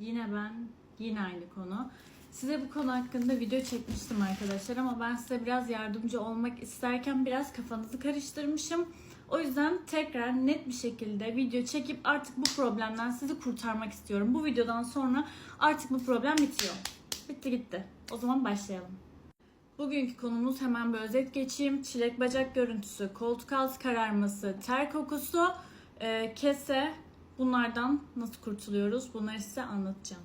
Yine ben, yine aynı konu. Size bu konu hakkında video çekmiştim arkadaşlar ama ben size biraz yardımcı olmak isterken biraz kafanızı karıştırmışım. O yüzden tekrar net bir şekilde video çekip artık bu problemden sizi kurtarmak istiyorum. Bu videodan sonra artık bu problem bitiyor. Bitti gitti. O zaman başlayalım. Bugünkü konumuz hemen bir özet geçeyim. Çilek bacak görüntüsü, koltuk altı kararması, ter kokusu, e, kese. Bunlardan nasıl kurtuluyoruz? Bunları size anlatacağım.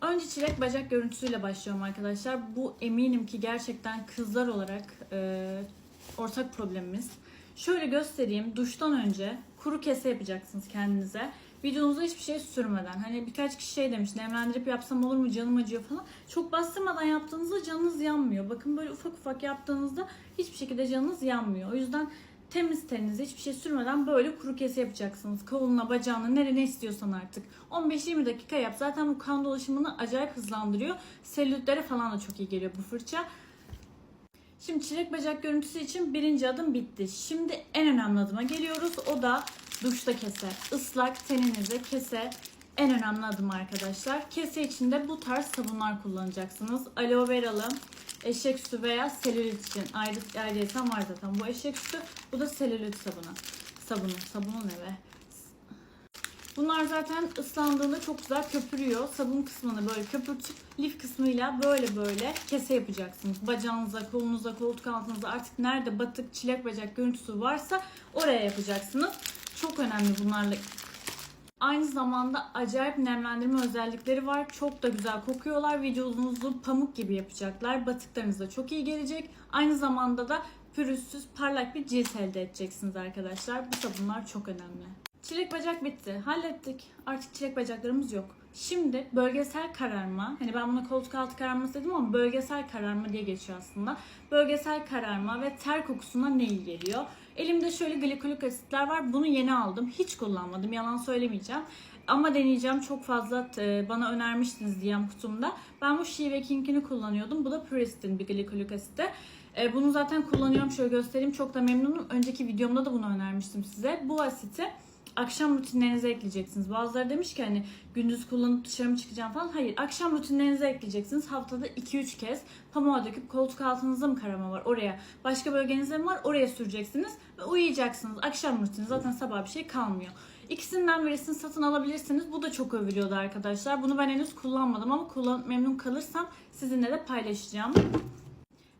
Önce çilek bacak görüntüsüyle başlıyorum arkadaşlar. Bu eminim ki gerçekten kızlar olarak e, ortak problemimiz. Şöyle göstereyim. Duştan önce kuru kese yapacaksınız kendinize. Videonuza hiçbir şey sürmeden. Hani birkaç kişi şey demiş nemlendirip yapsam olur mu canım acıyor falan. Çok bastırmadan yaptığınızda canınız yanmıyor. Bakın böyle ufak ufak yaptığınızda hiçbir şekilde canınız yanmıyor. O yüzden temiz teninize hiçbir şey sürmeden böyle kuru kese yapacaksınız. Koluna, bacağına, nere ne istiyorsan artık. 15-20 dakika yap. Zaten bu kan dolaşımını acayip hızlandırıyor. Selülitlere falan da çok iyi geliyor bu fırça. Şimdi çilek bacak görüntüsü için birinci adım bitti. Şimdi en önemli adıma geliyoruz. O da duşta kese. Islak teninize kese en önemli adım arkadaşlar. Kese için de bu tarz sabunlar kullanacaksınız. Aloe veralı, eşek sütü veya selülit için ayrı ayrıyeten var zaten. Bu eşek sütü, bu da selülit sabunu. Sabunu, sabunu ne be? Bunlar zaten ıslandığında çok güzel köpürüyor. Sabun kısmını böyle köpürtüp lif kısmıyla böyle böyle kese yapacaksınız. Bacağınıza, kolunuza, koltuk altınıza artık nerede batık, çilek bacak görüntüsü varsa oraya yapacaksınız. Çok önemli bunlarla. Aynı zamanda acayip nemlendirme özellikleri var. Çok da güzel kokuyorlar. Vücudunuzu pamuk gibi yapacaklar. Batıklarınıza çok iyi gelecek. Aynı zamanda da pürüzsüz, parlak bir cilt elde edeceksiniz arkadaşlar. Bu sabunlar çok önemli. Çilek bacak bitti. Hallettik. Artık çilek bacaklarımız yok. Şimdi bölgesel kararma, hani ben buna koltuk altı kararması dedim ama bölgesel kararma diye geçiyor aslında. Bölgesel kararma ve ter kokusuna ne iyi geliyor? Elimde şöyle glikolik asitler var. Bunu yeni aldım. Hiç kullanmadım. Yalan söylemeyeceğim. Ama deneyeceğim. Çok fazla e, bana önermiştiniz DM kutumda. Ben bu She ve King'ini kullanıyordum. Bu da Pristin bir glikolik asiti. E, Bunu zaten kullanıyorum. Şöyle göstereyim. Çok da memnunum. Önceki videomda da bunu önermiştim size. Bu asiti akşam rutinlerinize ekleyeceksiniz. Bazıları demiş ki hani gündüz kullanıp dışarı mı çıkacağım falan. Hayır akşam rutinlerinize ekleyeceksiniz. Haftada 2-3 kez pamuğa döküp koltuk altınızda mı karama var oraya. Başka bölgenizde mi var oraya süreceksiniz. Ve uyuyacaksınız. Akşam rutini zaten sabah bir şey kalmıyor. İkisinden birisini satın alabilirsiniz. Bu da çok övülüyordu arkadaşlar. Bunu ben henüz kullanmadım ama kullanıp memnun kalırsam sizinle de paylaşacağım.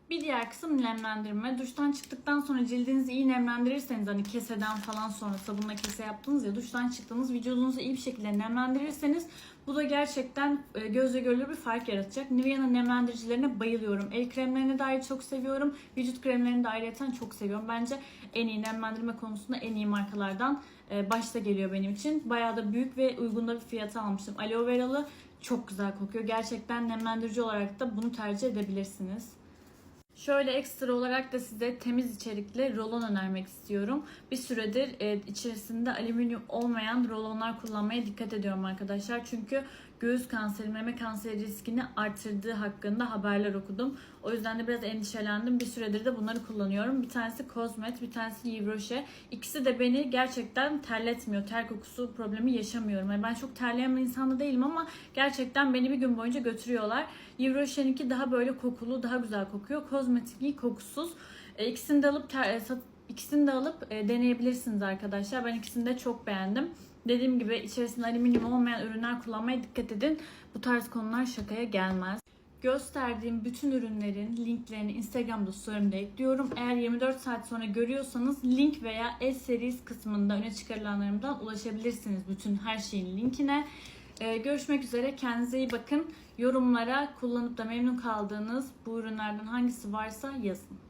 Bir diğer kısım nemlendirme. Duştan çıktıktan sonra cildinizi iyi nemlendirirseniz hani keseden falan sonra sabunla kese yaptınız ya duştan çıktığınız vücudunuzu iyi bir şekilde nemlendirirseniz bu da gerçekten e, gözle görülür bir fark yaratacak. Nivea'nın nemlendiricilerine bayılıyorum. El kremlerini de ayrı çok seviyorum. Vücut kremlerini de ayrıca çok seviyorum. Bence en iyi nemlendirme konusunda en iyi markalardan e, başta geliyor benim için. Bayağı da büyük ve uygun da bir fiyata almıştım. Aloe veralı çok güzel kokuyor. Gerçekten nemlendirici olarak da bunu tercih edebilirsiniz. Şöyle ekstra olarak da size temiz içerikli rolon önermek istiyorum. Bir süredir e, içerisinde alüminyum olmayan rolonlar kullanmaya dikkat ediyorum arkadaşlar. Çünkü göğüs kanseri, meme kanseri riskini artırdığı hakkında haberler okudum. O yüzden de biraz endişelendim. Bir süredir de bunları kullanıyorum. Bir tanesi Cosmet, bir tanesi Yves Rocher. İkisi de beni gerçekten terletmiyor. Ter kokusu problemi yaşamıyorum. Yani ben çok terleyen bir insan da değilim ama gerçekten beni bir gün boyunca götürüyorlar. Yves Rocher'inki daha böyle kokulu, daha güzel kokuyor. Cosmetik'i kokusuz. E, ikisini de alıp ter, e, ikisini de alıp e, deneyebilirsiniz arkadaşlar. Ben ikisini de çok beğendim. Dediğim gibi içerisinde alüminyum olmayan ürünler kullanmaya dikkat edin. Bu tarz konular şakaya gelmez. Gösterdiğim bütün ürünlerin linklerini Instagram'da story'imde ekliyorum. Eğer 24 saat sonra görüyorsanız link veya S-Series kısmında öne çıkarılanlarımdan ulaşabilirsiniz bütün her şeyin linkine. Ee, görüşmek üzere. Kendinize iyi bakın. Yorumlara kullanıp da memnun kaldığınız bu ürünlerden hangisi varsa yazın.